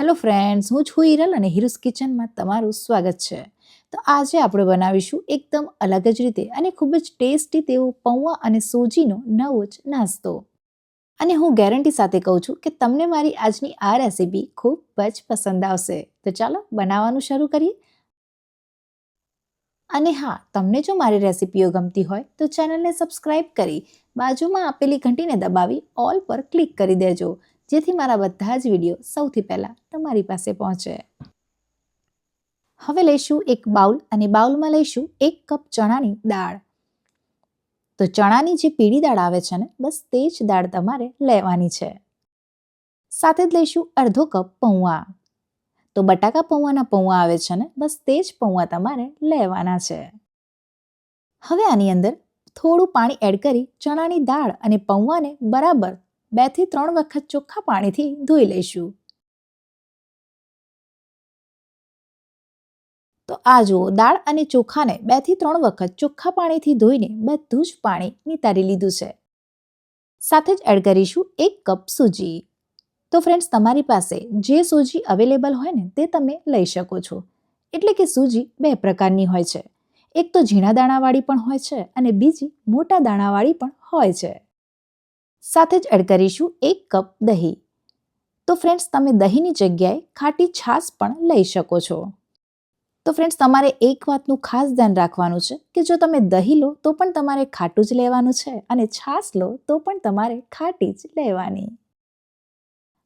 Hello friends હું છું હિરલ અને હિરુસ કિચનમાં તમારું સ્વાગત છે. તો આજે આપણે બનાવીશું એકદમ અલગ જ રીતે અને ખૂબ જ ટેસ્ટી તેવો પૌવા અને સોજીનો નવો જ નાસ્તો. અને હું ગેરંટી સાથે કહું છું કે તમને મારી આજની આ રેસીપી ખૂબ જ પસંદ આવશે. તો ચાલો બનાવવાનું શરૂ કરીએ. અને હા, તમને જો મારી રેસીપીઓ ગમતી હોય તો ચેનલને સબસ્ક્રાઇબ કરી બાજુમાં આપેલી ઘંટીને દબાવી ઓલ પર ક્લિક કરી દેજો. જેથી મારા બધા જ વીડિયો સૌથી પહેલાં તમારી પાસે પહોંચે. હવે લઈશું એક બાઉલ અને બાઉલમાં લઈશું એક કપ ચણાની દાળ. તો ચણાની જે પીળી દાળ આવે છે ને, બસ તે જ દાળ તમારે લેવાની છે. સાથે જ લઈશું અડધો કપ પૌવા તો બટાકા પૌવાના પૌવા આવે છે ને, બસ તે જ પૌવા તમારે લેવાના છે. હવે આની અંદર થોડું પાણી એડ કરી ચણાની દાળ અને પૌવાને બરાબર બેથી ત્રણ વખત ચોખ્ખા પાણીથી ધોઈ લઈશું. તો આ જુઓ, દાળ અને ચોખાને બેથી ત્રણ વખત ચોખ્ખા પાણીથી ધોઈને બધું જ પાણી નિતારી લીધું છે. સાથે જ એડ કરીશું એક કપ સૂજી. તો ફ્રેન્ડ્સ તમારી પાસે જે સૂજી અવેલેબલ હોય ને તે તમે લઈ શકો છો. એટલે કે સૂજી બે પ્રકારની હોય છે. એક તો ઝીણા દાણાવાળી પણ હોય છે અને બીજી મોટા દાણાવાળી પણ હોય છે. સાથે જ એડ કરીશું એક કપ દહીં. તો ફ્રેન્ડ્સ તમે દહીંની જગ્યાએ ખાટી છાશ પણ લઈ શકો છો. તો ફ્રેન્ડ્સ તમારે એક વાતનું ખાસ ધ્યાન રાખવાનું છે કે જો તમે દહીં લો, તો પણ તમારે ખાટું જ લેવાનું છે અને છાશ લો, તો પણ તમારે ખાટી જ લેવાની.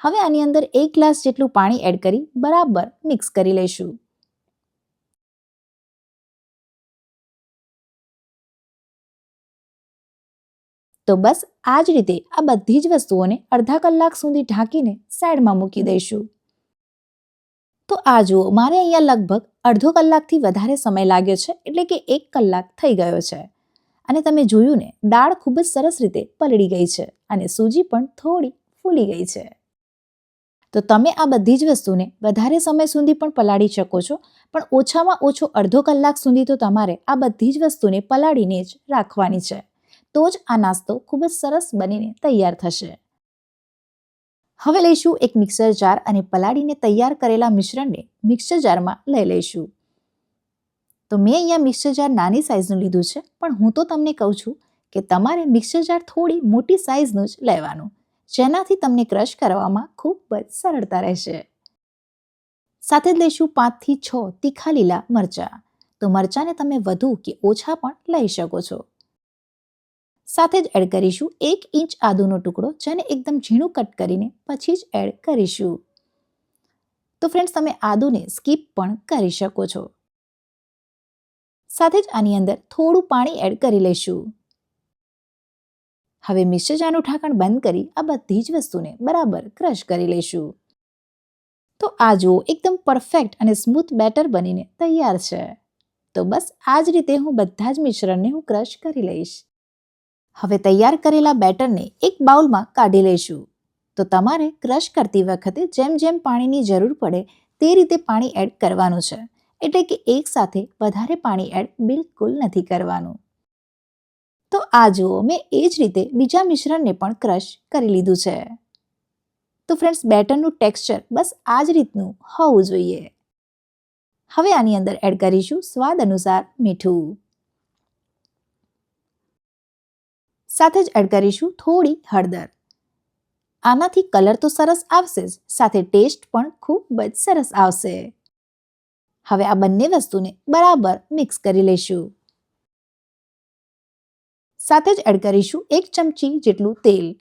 હવે આની અંદર એક ગ્લાસ જેટલું પાણી એડ કરી બરાબર મિક્સ કરી લઈશું. તો બસ આ જ રીતે આ બધી જ વસ્તુઓને અડધા કલાક સુધી ઢાંકીને સાઈડમાં મૂકી દઈશું. તો આ જુઓ મારે અહીંયા લગભગ અડધો કલાકથી વધારે સમય લાગ્યો છે એટલે કે એક કલાક થઈ ગયો છે. અને તમે જોયું ને દાળ ખૂબ જ સરસ રીતે પલળી ગઈ છે અને સૂજી પણ થોડી ફૂલી ગઈ છે. તો તમે આ બધી જ વસ્તુને વધારે સમય સુધી પણ પલાળી શકો છો પણ ઓછામાં ઓછો અડધો કલાક સુધી તો તમારે આ બધી જ વસ્તુને પલાળીને જ રાખવાની છે. તો જ આ નાસ્તો ખૂબ જ સરસ બનીને તૈયાર થશે. હવે લઈશું એક મિક્સર જાર અને પલાળીને તૈયાર કરેલા મિશ્રણને મિક્સર જારમાં લઈ લઈશું. તો મેં અહીંયા મિક્સર જાર નાની સાઇઝનું લીધું છે, પણ હું તો તમને કહું છું કે તમારે મિક્સર જાર થોડી મોટી સાઇઝનું જ લેવાનું, જેનાથી તમને ક્રશ કરવામાં ખૂબ જ સરળતા રહેશે. સાથે જ લઈશું પાંચથી છ તીખા લીલા મરચાં. તો મરચાંને તમે વધુ કે ઓછા પણ લઈ શકો છો. સાથે જ એડ કરીશું એક ઇંચ આદુનો ટુકડો, જેને એકદમ ઝીણું કટ કરીને પછી જ એડ કરીશું. તો ફ્રેન્ડ્સ તમે આદુને સ્કીપ પણ કરી શકો છો. સાથે જ આની અંદર થોડું પાણી એડ કરી લઈશું. હવે મિશ્રજાનું ઢાંકણ બંધ કરી આ બધી જ વસ્તુને બરાબર ક્રશ કરી લઈશું. તો આ જુઓ, એકદમ પરફેક્ટ અને સ્મૂથ બેટર બનીને તૈયાર છે. તો બસ આ જ રીતે હું બધા જ મિશ્રણને હું ક્રશ કરી લઈશ. હવે તૈયાર કરેલા બેટરને એક બાઉલમાં કાઢી લઈશું. તો તમારે ક્રશ કરતી વખતે જેમ જેમ પાણીની જરૂર પડે તે રીતે પાણી એડ કરવાનું છે. એટલે કે એક સાથે વધારે પાણી એડ બિલકુલ નથી કરવાનું. તો આ જુઓ, મેં એ જ રીતે બીજા મિશ્રણને પણ ક્રશ કરી લીધું છે. તો ફ્રેન્ડ્સ, બેટરનું ટેક્સચર બસ આ જ રીતનું હોવું જોઈએ. હવે આની અંદર એડ કરીશું સ્વાદ અનુસાર મીઠું. સાથે જ એડ કરીશું થોડી હળદર. આનાથી કલર તો સરસ આવશે જ, સાથે ટેસ્ટ પણ ખૂબ જ સરસ આવશે. હવે આ બંને વસ્તુને બરાબર મિક્સ કરી લઈશું. સાથે જ એડ કરીશું એક ચમચી જેટલું તેલ.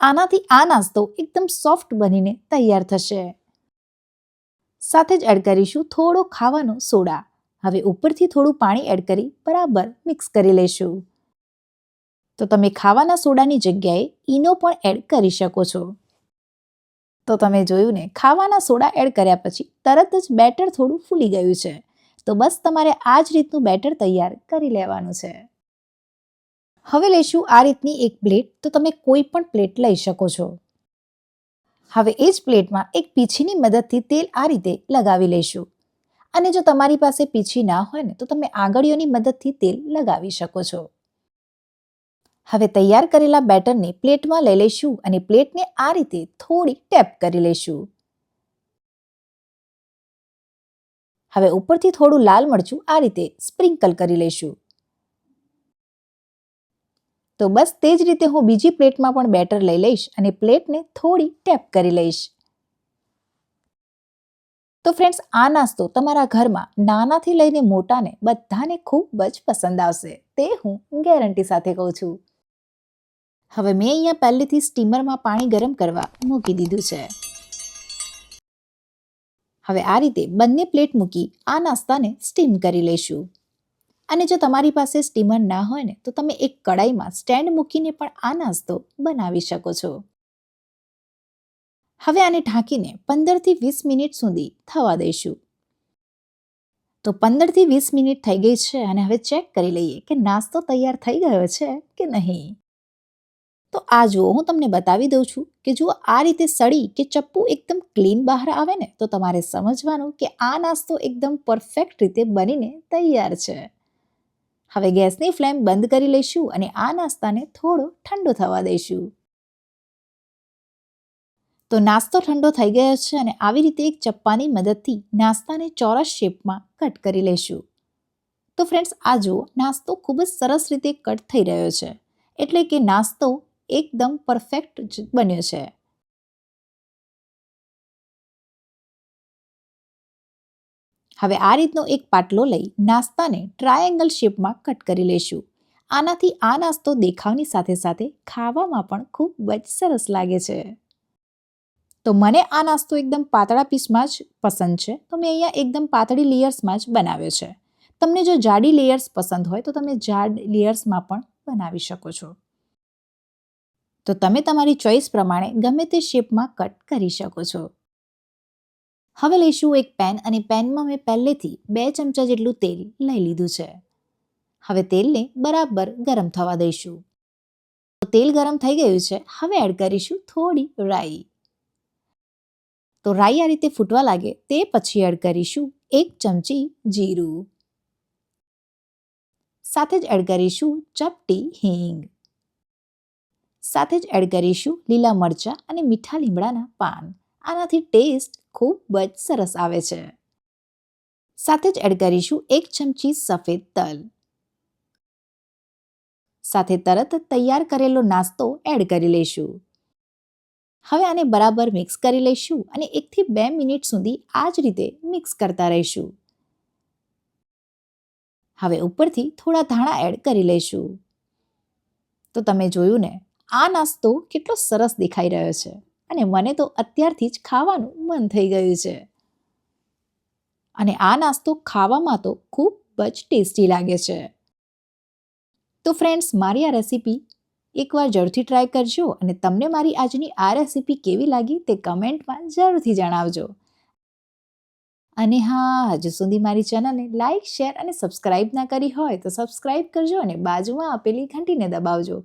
આનાથી આ નાસ્તો એકદમ સોફ્ટ બનીને તૈયાર થશે. સાથે જ એડ કરીશું થોડો ખાવાનો સોડા. હવે ઉપરથી થોડું પાણી એડ કરી બરાબર મિક્સ કરી લઈશું. તો તમે ખાવાના સોડાની જગ્યાએ ઈનો પણ એડ કરી શકો છો. તો તમે જોયું ને, ખાવાના સોડા એડ કર્યા પછી તરત જ બેટર થોડું ફૂલી ગયું છે. તો બસ તમારે આ જ રીતનું બેટર તૈયાર કરી લેવાનું છે. હવે લઈશું આ રીતની એક પ્લેટ, તો તમે કોઈ પણ પ્લેટ લઈ શકો છો. હવે એ જ પ્લેટમાં એક પીછીની મદદથી તેલ આ રીતે લગાવી લઈશું અને જો તમારી પાસે પીછી ના હોય ને, તો તમે આંગળીઓની મદદથી તેલ લગાવી શકો છો. હવે તૈયાર કરેલા બેટરને પ્લેટમાં લઈ લઈશું અને પ્લેટને આ રીતે થોડી ટેપ કરી લઈશું. હવે ઉપરથી થોડું લાલ મરચું આ રીતે સ્પ્રિંકલ કરી લઈશું. તો બસ તે જ રીતે હું બીજી પ્લેટમાં પણ બેટર લઈ લઈશ અને પ્લેટને થોડી ટેપ કરી લઈશ. તો ફ્રેન્ડ્સ, આ નાસ્તો તમારા ઘરમાં નાનાથી લઈને મોટાને બધાને ખૂબ જ પસંદ આવશે. તે હું ગેરંટી સાથે કહું છું. હવે મેં અહીંયા પહેલેથી સ્ટીમરમાં પાણી ગરમ કરવા મૂકી દીધું છે. હવે આ રીતે બંને પ્લેટ મૂકી આ નાસ્તાને સ્ટીમ કરી લઈશું. અને જો તમારી પાસે સ્ટીમર ના હોય ને, તો તમે એક કડાઈમાં સ્ટેન્ડ મૂકીને પણ આ નાસ્તો બનાવી શકો છો. હવે આને ઢાંકીને પંદરથી વીસ મિનિટ સુધી થવા દઈશું. તો પંદરથી વીસ મિનિટ થઈ ગઈ છે, અને હવે ચેક કરી લઈએ કે નાસ્તો તૈયાર થઈ ગયો છે કે નહીં. તો આ જુઓ, હું તમને બતાવી દઉં છું કે જુઓ, આ રીતે સળી કે ચપ્પુ એકદમ ક્લીન બહાર આવે ને, તો તમારે સમજવાનું કે આ નાસ્તો એકદમ પરફેક્ટ રીતે બનીને તૈયાર છે. હવે ગેસની ફ્લેમ બંધ કરી લઈશું અને આ નાસ્તાને થોડો ઠંડો થવા દઈશું. તો નાસ્તો ઠંડો થઈ ગયો છે અને આવી રીતે એક ચપ્પાની મદદથી નાસ્તાને ચોરસ શેપમાં કટ કરી લઈશું. તો ફ્રેન્ડ્સ, આ જુઓ, નાસ્તો ખૂબ જ સરસ રીતે કટ થઈ રહ્યો છે. એટલે કે નાસ્તો એકદમ પરફેક્ટ બન્યો છે. હવે આ રીતનો એક પાટલો લઈ નાસ્તાને ટ્રાયેંગલ શેપમાં કટ કરી લઈશું. આનાથી આ નાસ્તો દેખાવની સાથે સાથે ખાવામાં પણ ખૂબ જ સરસ લાગે છે. તો મને આ નાસ્તો એકદમ પાતળા પીસમાં જ પસંદ છે. તો મેં અહીંયા એકદમ પાતળી લેયર્સમાં જ બનાવ્યો છે. તમને જો જાડી લેયર્સ પસંદ હોય તો તમે જાડ લેયર્સમાં પણ બનાવી શકો છો. તો તમે તમારી ચોઈસ પ્રમાણે ગમે તે શેપમાં કટ કરી શકો છો. હવે લઈશું એક પેન અને પેનમાં મેં પહેલેથી બે ચમચા જેટલું તેલ લઈ લીધું છે. હવે તેલને બરાબર ગરમ થવા દઈશું. તેલ ગરમ થઈ ગયું છે, હવે એડ કરીશું થોડી રાઈ. તો રાઈ આ રીતે ફૂટવા લાગે તે પછી એડ કરીશું એક ચમચી જીરું. સાથે જ એડ કરીશું ચપટી હિંગ. સાથે જ એડ કરીશું લીલા મરચાં અને મીઠા લીમડાના પાન. આનાથી ટેસ્ટ ખૂબ જ સરસ આવે છે. સાથે જ એડ કરીશું એક ચમચી સફેદ તલ. સાથે તરત તૈયાર કરેલો નાસ્તો એડ કરી લઈશું. હવે આને બરાબર મિક્સ કરી લઈશું અને એકથી બે મિનિટ સુધી આ જ રીતે મિક્સ કરતા રહીશું. હવે ઉપરથી થોડા ધાણા એડ કરી લઈશું. તો તમે જોયું ને આ નાસ્તો કેટલો સરસ દેખાઈ રહ્યો છે અને મને તો અત્યારથી જ ખાવાનું મન થઈ ગયું છે. અને આ નાસ્તો ખાવામાં તો ખૂબ જ ટેસ્ટી લાગે છે. તો ફ્રેન્ડ્સ મારી આ રેસીપી એકવાર જરૂરથી ટ્રાય કરજો અને તમને મારી આજની આ રેસીપી કેવી લાગી તે કમેન્ટમાં જરૂરથી જણાવજો. અને હા, હજુ સુધી મારી ચેનલને લાઇક શેર અને સબસ્ક્રાઇબ ના કરી હોય તો સબસ્ક્રાઇબ કરજો અને બાજુમાં આપેલી ઘંટીને દબાવજો.